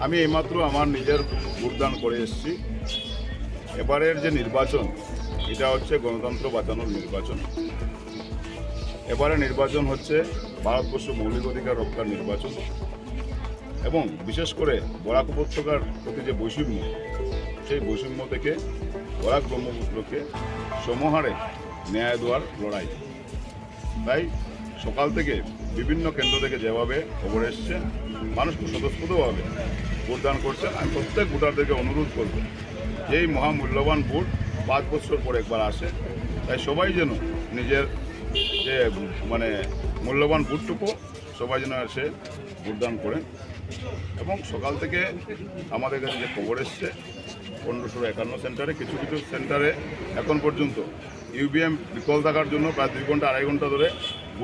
আমি এইমাত্র আমার নিজের ভোটদান করে এসেছি। এবারের যে নির্বাচন, এটা হচ্ছে গণতন্ত্র বাঁচানোর নির্বাচন। এবারে নির্বাচন হচ্ছে ভারতবর্ষ মৌলিক অধিকার রক্ষার নির্বাচন। এবং বিশেষ করে বরাক উপত্যকার প্রতি যে বৈষম্য, সেই বৈষম্য থেকে বরাক ব্রহ্মপুত্রকে সমহারে ন্যায় দেওয়ার লড়াই। তাই সকাল থেকে বিভিন্ন কেন্দ্র থেকে যেভাবে খবর এসছে মানুষ স্বতঃস্ফূর্তভাবে ভোটদান করছেন আমি প্রত্যেক ভোটারদেরকে অনুরোধ করব এই মহামূল্যবান ভোট পাঁচ বছর পর একবার আসে। তাই সবাই যেন নিজের যে মানে মূল্যবান ভোটটুকু সবাই যেন এসে ভোটদান করেন। এবং সকাল থেকে আমাদের কাছে যে খবর এসছে পনেরোশো একান্ন সেন্টারে, কিছু কিছু সেন্টারে এখন পর্যন্ত। ইউবিএম বিকল থাকার জন্য প্রায় দুই ঘণ্টা, আড়াই ঘণ্টা ধরে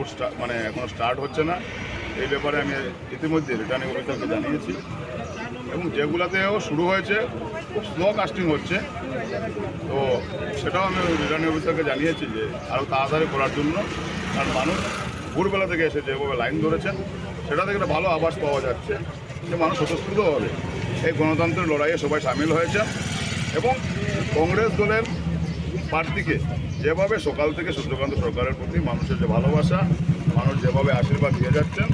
স্টা- মানে এখনও স্টার্ট হচ্ছে না। এই ব্যাপারে আমি ইতিমধ্যে রিটার্নিং অফিসারকে জানিয়েছি। এবং যেগুলোতেও শুরু হয়েছে, খুব স্লো কাস্টিং হচ্ছে। তো সেটাও আমি রিটার্নিং অফিসারকে জানিয়েছি যে আরও তাড়াতাড়ি করার জন্য। কারণ মানুষ ভোরবেলা থেকে এসে যেভাবে লাইন ধরেছেন, সেটা থেকে একটা ভালো আভাস পাওয়া যাচ্ছে। যে মানুষ স্বতঃস্ফূর্ত হবে। এই গণতন্ত্রের লড়াইয়ে সবাই সামিল হয়েছে এবং কংগ্রেস দলের প্রার্থীকে যেভাবে সকাল থেকে সূর্যকান্ত সরকারের প্রতি মানুষের যে ভালোবাসা, মানুষ যেভাবে আশীর্বাদ দিয়ে যাচ্ছেন